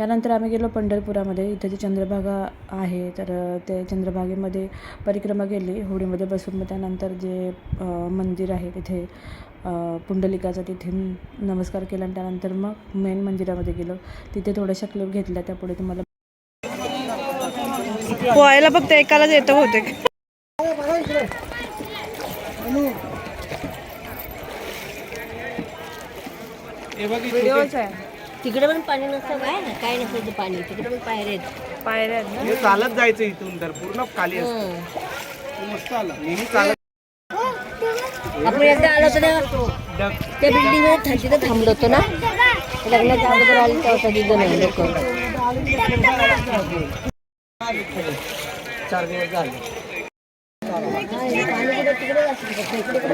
त्यानंतर आम्ही गेलो पंढरपुरामध्ये. इथे जी चंद्रभागा आहे तर ते चंद्रभागेमध्ये परिक्रमा केली होडीमध्ये बसून मग त्यानंतर जे मंदिर आहे तिथे पुंडलिकाचा तिथे नमस्कार केला आणि त्यानंतर मग मेन मंदिरामध्ये गेलो. तिथे थोड्याशा क्लिप घेतल्या त्यापुढे तुम्हाला पोहायला फक्त एकालाच येतं बहुतेक. तिकडे पण पाणी नसतं काय ना. काय नसायचं पाणी. तिकडे पण पायऱ्या आहेत. पायऱ्या आहेत ना? हे चालत जायचं इथून तर पूर्ण खाली असतं. मस्त आलं. नेहमी चालत आपण एकदा आलो होतो ना डग त्या बिल्डिंग वर तिथं थांबलो होतो ना. लग्नाच्या अगोदर आली तेव्हा कधी जण लोक. चार दिवस झाले.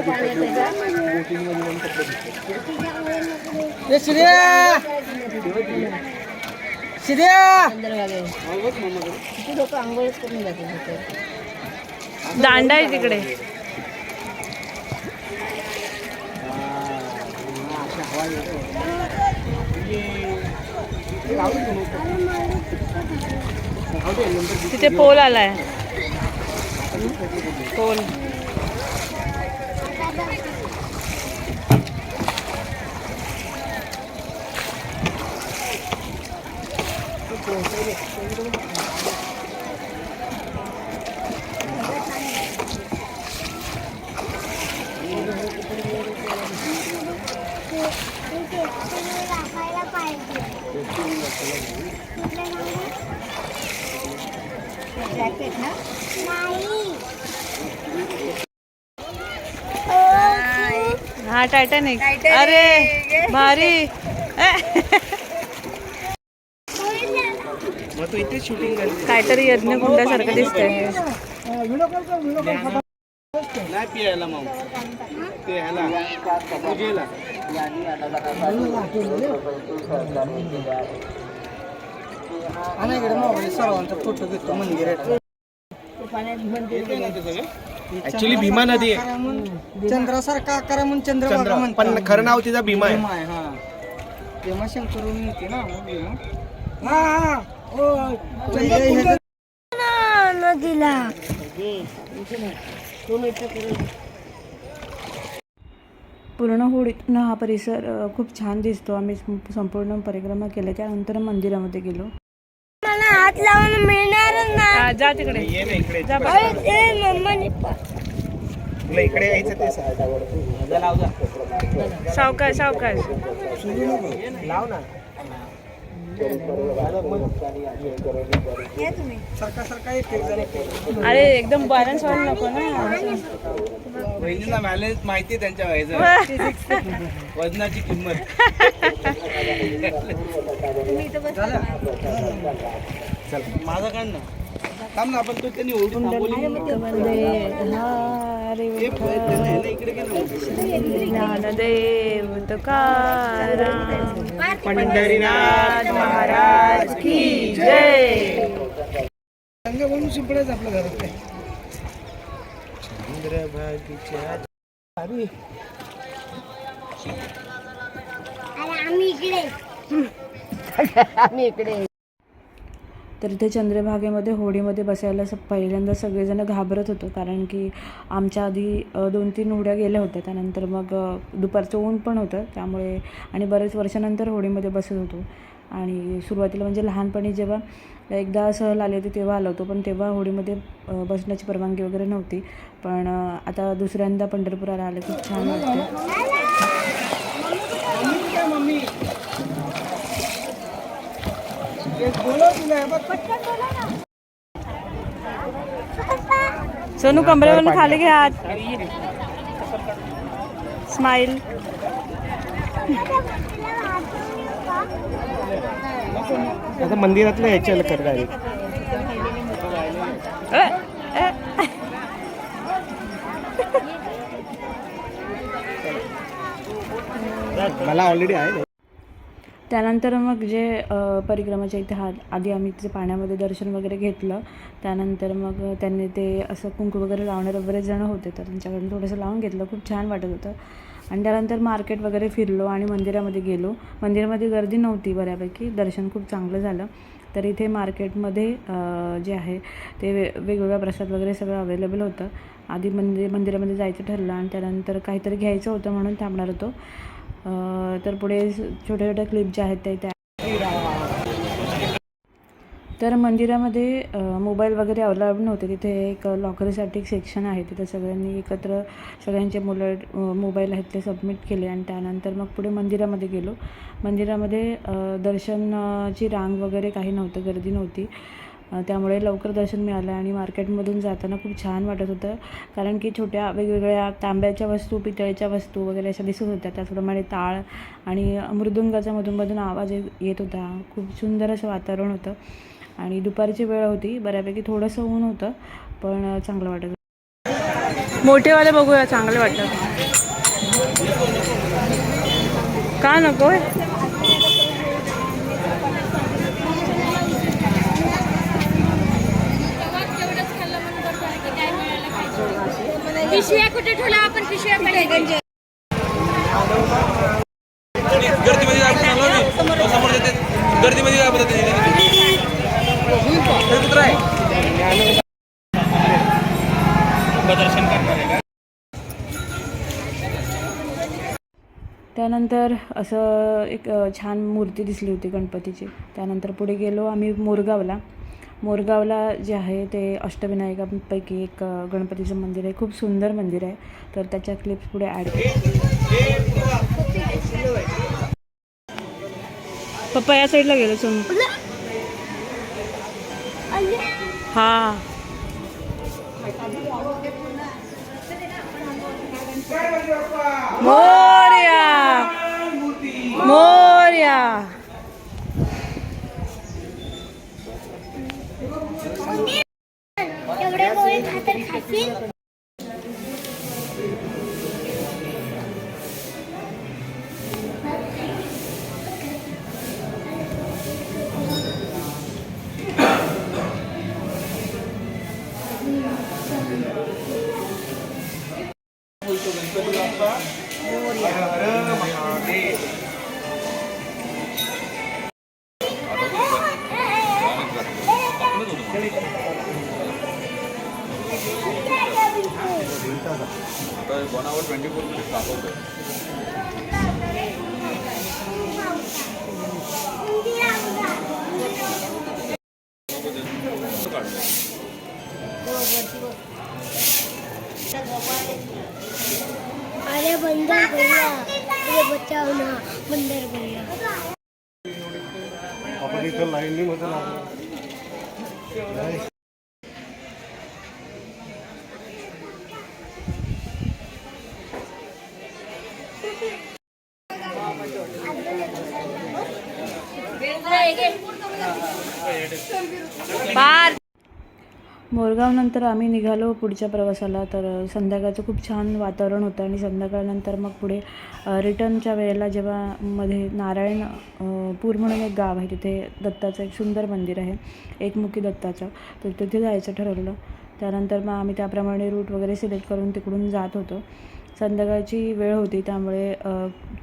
पाणी लोक आंघोळच करून जातात तिथे दांडा आहे तिकडे. तिथे पोल आलाय. पोल. हा टायटॅनिक अरे भारी. मग तू इथे शूटिंग करते. काहीतरी यज्ञकुंडासारखं दिसतंय. नाही पियायला मग. ते ह्याला. पूजेला. सर्वांचा फोटो घेतो मंदिरात. ऍक्च्युली भीमा नदी आहे. चंद्रासारखा आकार म्हणून चंद्रभागा चंद्र म्हणतात. पण खरं नाव तिचा भीमा आहे. भीमा आहे, हा. भीमाशंकरून येते ना मग भीमा. हा हा. हो, चंद्रकुंड पूर्ण होडीतनं हा परिसर अ, खूप छान दिसतो. आम्ही सं- संपूर्ण परिक्रमा केल्या. त्यानंतर मंदिरामध्ये गेलो. हात लावून मिळणारच नाही हा, जा तिकडे. ये ना इकडे. जा बस. अरे ते मम्माने तुला इकडे यायचं ते. सांग. जा लाव जा. सावकाश सावकाश. लाव ना. सारखा सारखा एक एक जण. एक एक. अरे एकदम बॅलन्स व्हायला नको ना. बहिणींना बॅलन्स माहिती आहे त्यांच्या व्हायचं वजनाची किंमत. चल. माझा काढ ना थांब ना आपण तो त्यांनी ओळखून हे ज्ञानदेव तुकाराम. पंढरीनाथ महाराज की जय. रंग बनवून शिंपडायचं आपल्या घरात काय? चंद्रभागेच्या अरे आम्ही इकडे. आम्ही इकडे. तर इथे चंद्रभागेमध्ये होडीमध्ये बसायला स पहिल्यांदा सगळेजण घाबरत होतो. कारण की आमच्या आधी दोन तीन होड्या गेल्या होत्या. त्यानंतर मग दुपारचं ऊन पण होतं. त्यामुळे आणि बरेच वर्षानंतर होडीमध्ये बसत होतो. आणि सुरुवातीला म्हणजे लहानपणी जेव्हा एकदा सहल आली होती तेव्हा आलो होतो. पण तेव्हा होडीमध्ये बसण्याची परवानगी वगैरे नव्हती. पण आता दुसऱ्यांदा पंढरपुराला आलं खूप छान वाटतं. सोनू कमरेवरून खाली घे हात. स्माइल आता मंदिरातलं याच्याला कर डायरेक्ट मला ऑलरेडी आहे. त्यानंतर मग जे परिक्रमाच्या इथे हा आधी आम्ही तिथे पाण्यामध्ये दर्शन वगैरे घेतलं. त्यानंतर मग त्यांनी ते असं कुंकू वगैरे लावणारे बरेच जण होते तर त्यांच्याकडून थोडंसं लावून घेतलं. खूप छान वाटत होतं. आणि त्यानंतर मार्केट वगैरे फिरलो आणि मंदिरामध्ये गेलो. मंदिरामध्ये गर्दी नव्हती बऱ्यापैकी दर्शन खूप चांगलं झालं. तर इथे मार्केटमध्ये जे आहे ते वे वेगवेगळा प्रसाद वगैरे सगळं अवेलेबल होतं. आधी मंदिर मंदिरामध्ये जायचं ठरलं आणि त्यानंतर काहीतरी घ्यायचं होतं म्हणून थांबणार होतो. तर पुढे छोट्या छोट्या क्लिप ज्या आहेत त्या इथे तर मंदिरामध्ये मोबाईल वगैरे अलाउड नव्हते. तिथे एक लॉकरीसाठी एक सेक्शन आहे. तिथे सगळ्यांनी एकत्र सगळ्यांचे मुलं मोबाईल आहेत ते सबमिट केले आणि त्यानंतर मग पुढे मंदिरामध्ये गेलो. मंदिरामध्ये दर्शनाची रांग वगैरे काही नव्हतं गर्दी नव्हती. त्यामुळे लवकर दर्शन मिळालं आणि मार्केटमधून जाताना खूप छान वाटत होतं. कारण की छोट्या वेगवेगळ्या तांब्याच्या वस्तू पितळेच्या वस्तू वगैरे अशा दिसत होत्या. त्याचप्रमाणे टाळ आणि मृदुंगाचा मधूनमधून आवाज येत येत होता. खूप सुंदर असं वातावरण होतं. आणि दुपारची वेळ होती. बऱ्यापैकी थोडंसं ऊन होतं पण चांगलं वाटत होतं. मोठेवाले बघूया चांगले वाटत का नको? पिशव्या कुठे ठेवला आपण? पिशव्या कडे गर्दीमध्ये समोर गर्दीमध्ये करणार त्यानंतर असं एक छान मूर्ती दिसली होती गणपतीची. त्यानंतर पुढे गेलो आम्ही मोरगावला. मोरगावला जे आहे ते अष्टविनायकांपैकी एक गणपतीचं मंदिर आहे. खूप सुंदर मंदिर आहे. तर त्याच्या क्लिप्स पुढे ॲड पप्पा या साईडला गेलो सोन हा. मोर्या अरे मोरगावनंतर आम्ही निघालो पुढच्या प्रवासाला तर संध्याकाळचं खूप छान वातावरण होतं आणि संध्याकाळनंतर मग पुढे रिटर्नच्या वेळेला जेव्हा मध्ये नारायण पूर म्हणून एक गाव आहे तिथे दत्ताचं एक सुंदर मंदिर आहे एकमुखी दत्ताचं तर तिथे जायचं ठरवलं. त्यानंतर मग आम्ही त्याप्रमाणे रूट वगैरे सिलेक्ट करून तिकडून जात होतो. संध्याकाळची वेळ होती त्यामुळे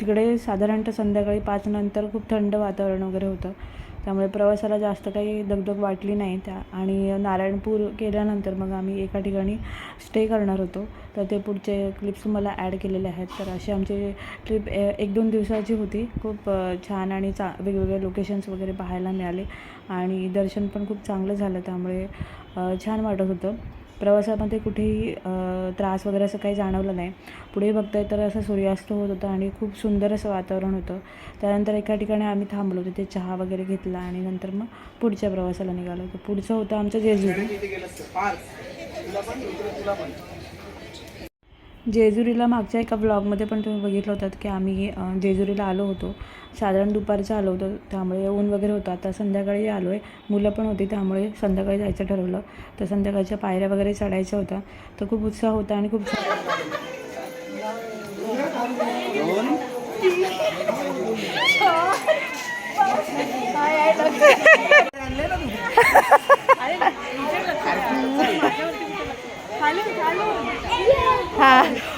तिकडे साधारणतः संध्याकाळी पाचनंतर खूप थंड वातावरण वगैरे होतं. त्यामुळे प्रवासाला जास्त काही दगदग वाटली नाही त्या आणि नारायणपूर केल्यानंतर मग आम्ही एका ठिकाणी स्टे करणार होतो. तर ते पुढचे क्लिप्स मला ॲड केलेले आहेत. तर अशी आमची ट्रिप एक दोन दिवसाची होती. खूप छान आणि चा वेगवेगळे लोकेशन्स वगैरे पाहायला मिळाले आणि दर्शन पण खूप चांगलं झालं. त्यामुळे छान वाटत होतं. प्रवासामध्ये कुठेही त्रास वगैरे असं काही जाणवलं नाही. पुढे बघताय तर असं सूर्यास्त होत होता आणि खूप सुंदर असं वातावरण होतं. त्यानंतर एका ठिकाणी आम्ही थांबलो तिथे चहा वगैरे घेतला आणि नंतर मग पुढच्या प्रवासाला निघालो. होतो पुढचं होतं आमचं जेजुरी. जेजुरीला मागच्या एका ब्लॉगमध्ये पण तुम्ही बघितलं होतात की आम्ही जेजुरीला आलो होतो. साधारण दुपारचं आलो होतो त्यामुळे ऊन वगैरे होतं. आता संध्याकाळी आलो आहे मुलं पण होती त्यामुळे संध्याकाळी जायचं ठरवलं. तर संध्याकाळच्या पायऱ्या वगैरे चढायच्या होत्या. तर खूप उत्साह होता आणि खूप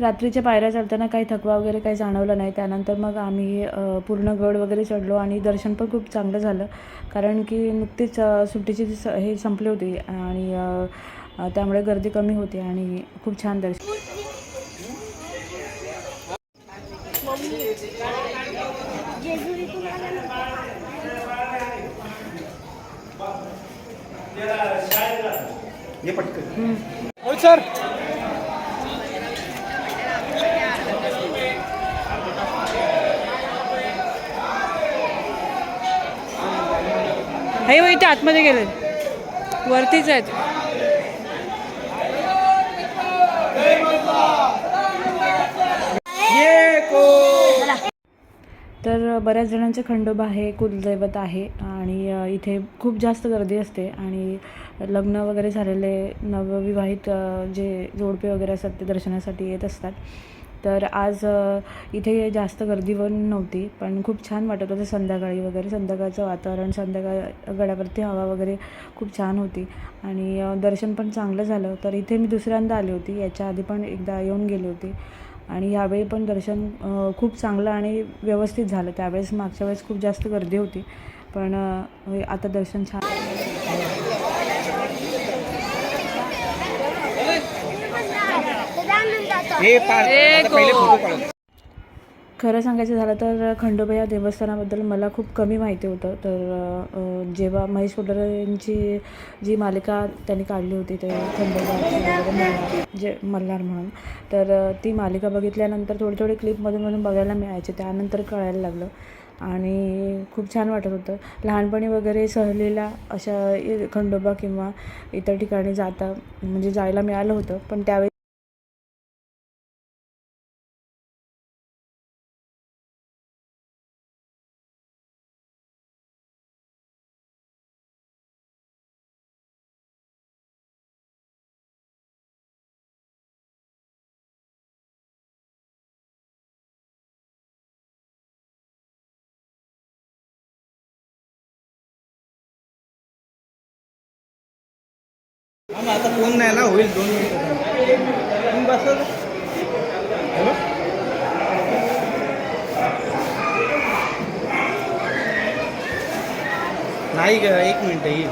रात्रीच्या पायऱ्या चढताना काही थकवा वगैरे काही जाणवला नाही. त्यानंतर मग आम्ही पूर्ण गड वगैरे चढलो आणि दर्शन पण खूप चांगलं झालं. कारण की नुकतीच सुट्टीची हे संपली होती आणि त्यामुळे गर्दी कमी होती आणि खूप छान दर्शन सर. हे हो इथे आतमध्ये गेले. वरतीच आहेत. ये को. तर बऱ्याच जणांचे खंडोबा आहे कुलदैवत आहे आणि इथे खूप जास्त गर्दी असते आणि लग्न वगैरे झालेले नवविवाहित जे जोडपे वगैरे असतात ते दर्शनासाठी येत असतात. तर आज इथे जास्त गर्दी पण नव्हती पण खूप छान वाटत होतं संध्याकाळी वगैरे. संध्याकाळचं वातावरण संध्याकाळ गडावरती हवा वगैरे खूप छान होती. आणि दर्शन पण चांगलं झालं. तर इथे मी दुसऱ्यांदा आली होती. याच्या आधी पण एकदा येऊन गेली होती. आणि यावेळी पण दर्शन खूप चांगलं आणि व्यवस्थित झालं. त्यावेळेस मागच्या वेळेस खूप जास्त गर्दी होती. पण आता दर्शन छान हे पार आता पहिले फोटो काढू खरं सांगायचं झालं तर खंडोबा या देवस्थानाबद्दल मला खूप कमी माहिती होतं. तर जेव्हा महेश कोल्हार जी मालिका त्यांनी काढली होती ते मल्हार जे मल्हार म्हणून तर ती मालिका बघितल्यानंतर थोडी थोडी क्लिपमधून मधून बघायला मिळायचे. त्यानंतर कळायला लागलं. आणि खूप छान वाटत होतं. लहानपणी वगैरे सहलीला अशा खंडोबा किंवा इतर ठिकाणी जाता म्हणजे जायला मिळालं होतं. पण त्यावेळी आम्ही आता फोन नाही ना होईल दोन मिनिटं तुम्ही बसा ना. हॅलो नाही ग एक मिनिट येईल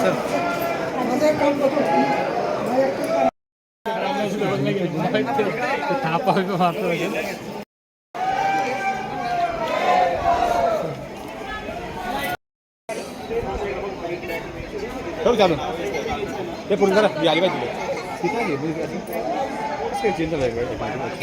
सर ठेव चालू. ते पूर्ण जरा मी आली पाहिजे चिंता नाही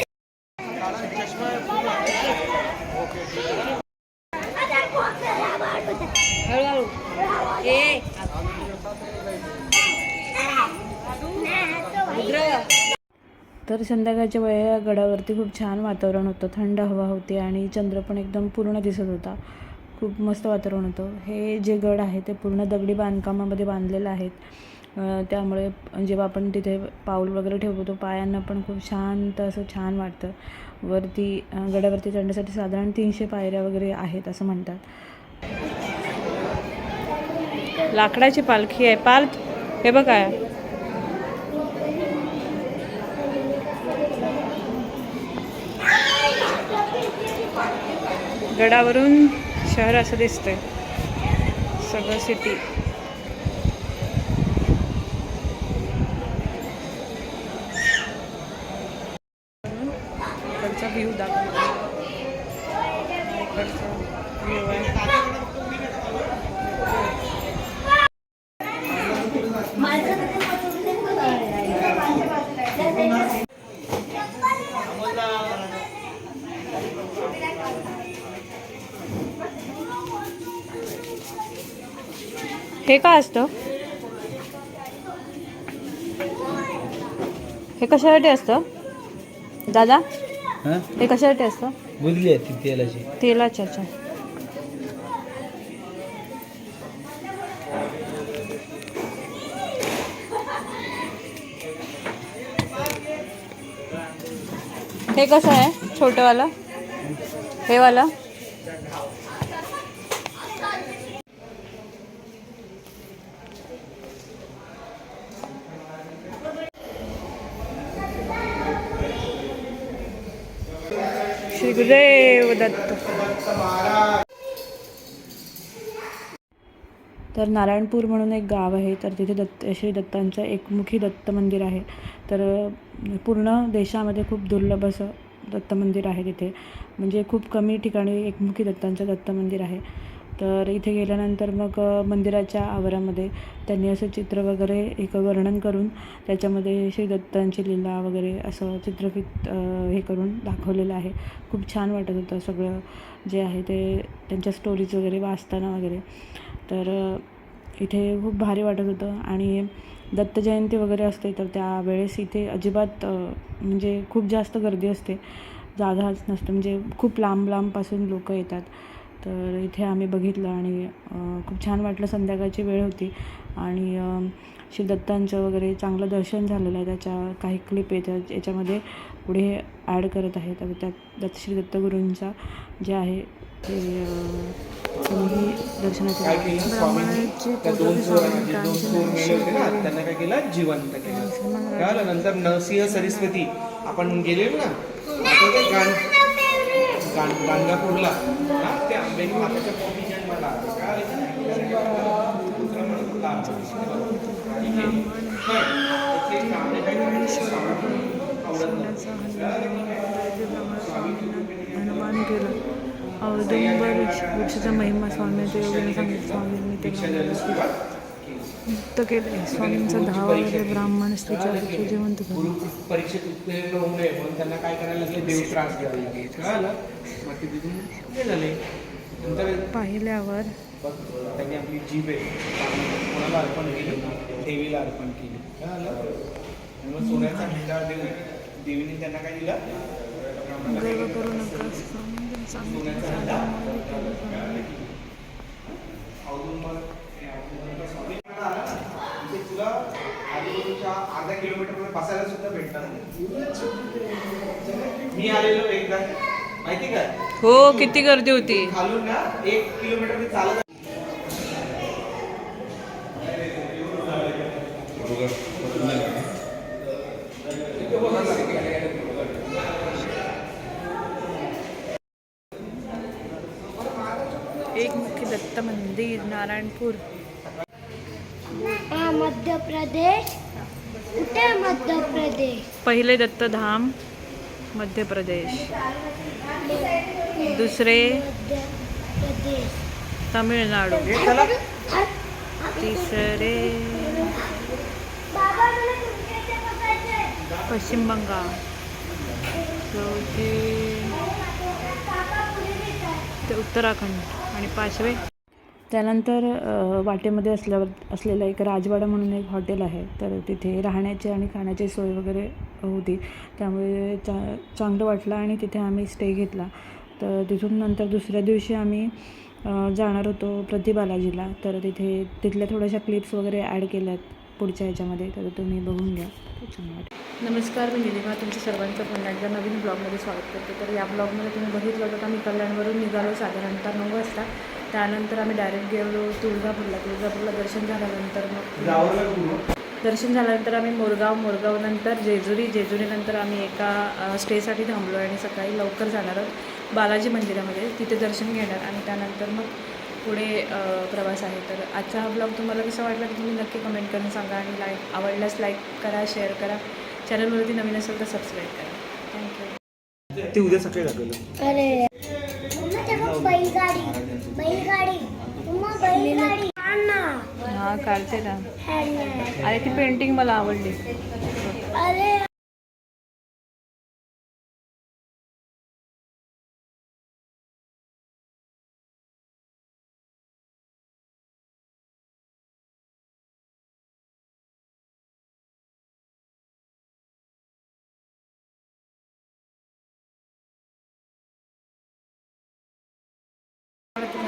तर संध्याकाळच्या वेळेला गडावरती खूप छान वातावरण होतं. थंड हवा होती आणि चंद्र पण एकदम पूर्ण दिसत होता. खूप मस्त वातावरण होतं. हे जे गड आहे ते पूर्ण दगडी बांधकामामध्ये बांधलेलं आहेत. त्यामुळे जेव्हा आपण तिथे पाऊल वगैरे ठेवतो पायांना पण खूप शांत असं छान वाटतं. वरती गडावरती चढण्यासाठी साधारण तीनशे पायऱ्या वगैरे आहेत असं म्हणतात. लाकडाची पालखी आहे. पाल हे बघा गडावरून शहर असं दिसतंय. सगळं सिटी हे काय असतं? हे कशासाठी असतं? दादा? हां? हे कशासाठी असतं? बुजली आहे ती तेलाची. तेलाच्या अच्छा. हे कसं आहे? छोटंवालं? हे वाला श्री गुरुदेव दत्त. तर नारायणपूर म्हणून एक गाव आहे तर तिथे दत्त श्री दत्तांचं एकमुखी दत्त मंदिर आहे. तर पूर्ण देशामध्ये खूप दुर्लभ असं दत्त मंदिर आहे तिथे. म्हणजे खूप कमी ठिकाणी एकमुखी दत्तांचं दत्त मंदिर आहे. तर इथे गेल्यानंतर मग मंदिराच्या आवारामध्ये त्यांनी असं चित्र वगैरे एक वर्णन करून त्याच्यामध्ये श्री दत्तांची लीला वगैरे असं चित्रफित हे करून दाखवलेलं आहे. खूप छान वाटत होतं सगळं जे आहे ते त्यांच्या स्टोरीज वगैरे वाचताना वगैरे. तर इथे खूप भारी वाटत होतं आणि दत्त जयंती वगैरे असते तर त्यावेळेस इथे अजिबात म्हणजे खूप जास्त गर्दी असते. जागाच नसते म्हणजे खूप लांब लांबपासून लोक येतात. तर इथे आम्ही बघितलं आणि खूप छान वाटलं संध्याकाळची वेळ होती. आणि श्री दत्तांचं वगैरे चांगलं दर्शन झालेलं आहे. त्याच्या काही क्लिप येतात याच्यामध्ये पुढे ॲड करत आहे. तर त्यात दत्त श्री दत्तगुरूंचा जे आहे ते तुम्ही त्या त्यांना काय केलं? जिवंत केलं. नंतर नरसिंह सरस्वती. आपण गेलेलो ना? गाणगापूरला हा त्या अंबेनी माताच्या पोटी जन्माला आले. कळालं की नाही? दुसरं म्हणत होता. ठीक आहे. पण त्याचे गाणे काय करायचे? स्वामींना आवडत नव्हते. हनुमान केलं औदुंबर वृक्षाचा महिमा स्वामींच्या योगीने सांगितलं स्वामींनी दीक्षा मुक्त केले. स्वामींचा वगैरे ब्राह्मण स्त्रीच्या परीक्षेत उत्तीर्ण होऊ नये म्हणून त्यांना काय करायला लागले? देव त्रास लागले. नंतर पाहिल्यावर त्यांनी आपली जीभ आहे. कोणाला अर्पण केली? देवीला अर्पण केली. आणि मग सोन्याचा हिंडा देऊ देवीने त्यांना काय दिला? गर्व करू नका सोन्याचा हे तुला आजूबाजूच्या अर्धा बसायला सुद्धा भेटणार मी आलेलो एकदा. माहिती का? हो किती गर्दी होती. खालून ना एक किलोमीटर मी चालत एकमुखी दत्त मंदिर नारायणपूर हा मध्य प्रदेश कुठे मध्य प्रदेश पहिले दत्तधाम मध्य प्रदेश. दुसरे तामिळनाडू. तिसरे. पश्चिम बंगाल. चौथे उत्तराखंड आणि पाचवे त्यानंतर वाटेमध्ये असल्यावर असलेलं एक राजवाडा म्हणून एक हॉटेल आहे. तर तिथे राहण्याची आणि खाण्याची सोय वगैरे होती. त्यामुळे चा चांगलं वाटलं आणि तिथे आम्ही स्टे घेतला. तर तिथून नंतर दुसऱ्या दिवशी आम्ही जाणार होतो प्रतिबालाजीला. तर तिथे तिथल्या थोड्याशा क्लिप्स वगैरे ॲड केल्यात. पुढच्या ह्याच्यामध्ये तर तुम्ही बघून घ्या. वाटेल. नमस्कार मी निलिमा. तुमचं सर्वांचं पुन्हा एकदा नवीन ब्लॉगमध्ये स्वागत करते. तर या ब्लॉगमध्ये तुम्ही बघितलं होतं का मी कल्याणवरून निघालो साधारणतः नऊ वाजता. त्यानंतर आम्ही डायरेक्ट गेलो तुळजापूरला. तुळजापूरला दर्शन झाल्यानंतर मग दर्शन झाल्यानंतर आम्ही मोरगाव मोरगावनंतर जेजुरी. जेजुरीनंतर आम्ही एका स्टेसाठी थांबलो आणि सकाळी लवकर जाणार आहोत. बालाजी मंदिरामध्ये तिथे दर्शन घेणार आणि त्यानंतर मग पुढे प्रवास आहे. तर आजचा हा ब्लॉग तुम्हाला कसा वाटला तर तुम्ही नक्की कमेंट करून सांगा आणि लाईक आवडल्यास लाईक करा शेअर करा. चॅनलवरती नवीन असेल तर सबस्क्राईब करा. थँक्यू ते उद्या सकाळी दाखवलं. अरे. हां काढते ना. आणि ती पेंटिंग मला आवडली.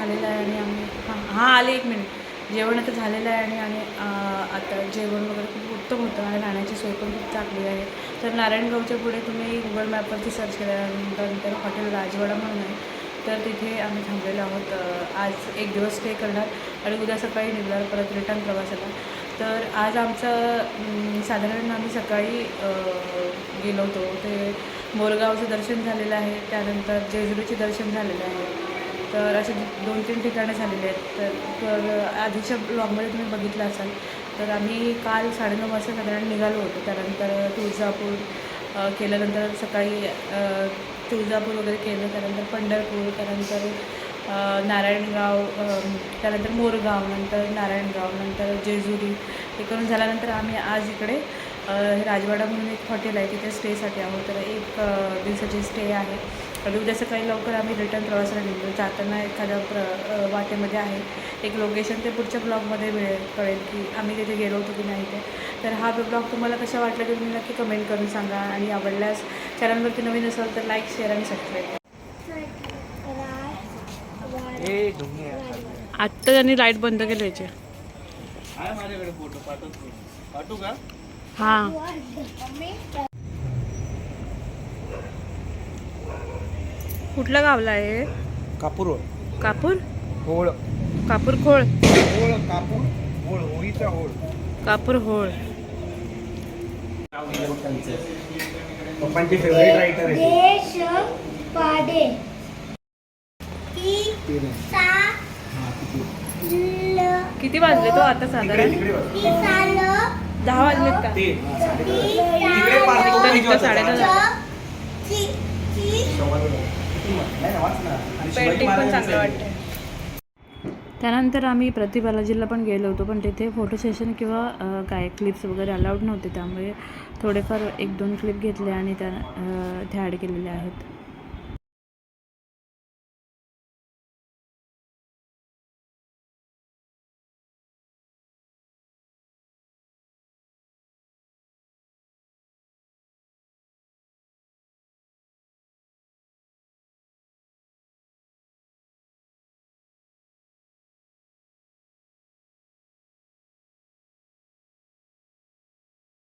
झालेलं आहे आणि आम्ही हां हां आले एक मिनिट. जेवण आता झालेलं आहे आणि आणि आता जेवण वगैरे खूप उत्तम होतं आणि राहण्याची सोय पण खूप चांगली आहे. तर नारायणगावच्या पुढे तुम्ही गुगल मॅपवरती सर्च केल्यानंतर हॉटेल राजवाडा म्हणून आहे. तर तिथे आम्ही थांबलेलो आहोत. आज एक दिवस स्टे करणार आणि उद्या सकाळी निघणार परत रिटर्न प्रवासाला. तर आज आमचं साधारण आम्ही सकाळी गेलो होतो. ते मोरगावचं दर्शन झालेलं आहे. त्यानंतर जेजुरीचे दर्शन झालेलं आहे. तर असे दोन तीन ठिकाणं झालेले आहेत. तर तर आधीच्या ब्लॉगमध्ये तुम्ही बघितलं असाल. तर आम्ही काल साडेनऊ वाजता साधारण निघालो होतो. त्यानंतर तुळजापूर केल्यानंतर सकाळी तुळजापूर वगैरे केलं. त्यानंतर पंढरपूर त्यानंतर नारायणगाव त्यानंतर मोरगाव नंतर नारायणगाव नंतर जेजुरी. हे करून झाल्यानंतर आम्ही आज इकडे राजवाडा म्हणून एक हॉटेल आहे. तिथे स्टेसाठी आहोत. तर एक दिवसाची स्टे आहे. आणि उद्या सकाळी लवकर आम्ही रिटर्न प्रवासाला निघतो. जाताना एखाद्या प्र वाटेमध्ये आहे. एक लोकेशन ते पुढच्या ब्लॉगमध्ये मिळेल कळेल की आम्ही तिथे गेलो होतो की नाही ते. तर हा ब्लॉग तुम्हाला कसा वाटला ते तुम्ही नक्की कमेंट करून सांगा. आणि आवडल्यास चॅनलवरती नवीन असाल तर लाईक शेअर आणि सबस्क्राईब ए ढुंगे आत्ता त्यांनी लाइट बंद केली याची. आहे माझ्याकडे फोटो पाठवतो पाठवू का? हां. कुठल्या गावला आहे? कापूर कापूर? होळ. कापूर खोळ. होळ कापूर होळ होळीचा होळ. कापूर होळ. पप्पांचे फेवरेट रायटर आहे देश पाडे ती. सा ल किती वाजले तो आता साधारण? दहा वाजलेत का? तिकडे पाच इथं- पेंटिंग पण चांगलं त्यानंतर आम्ही प्रति बालाजीला पण गेलो होतो पण तिथे फोटो सेशन किंवा काय क्लिप्स वगैरे अलाउड नव्हते त्यामुळे थोडेफार एक दोन क्लिप घेतले आणि त्या त्या ॲड केलेल्या आहेत.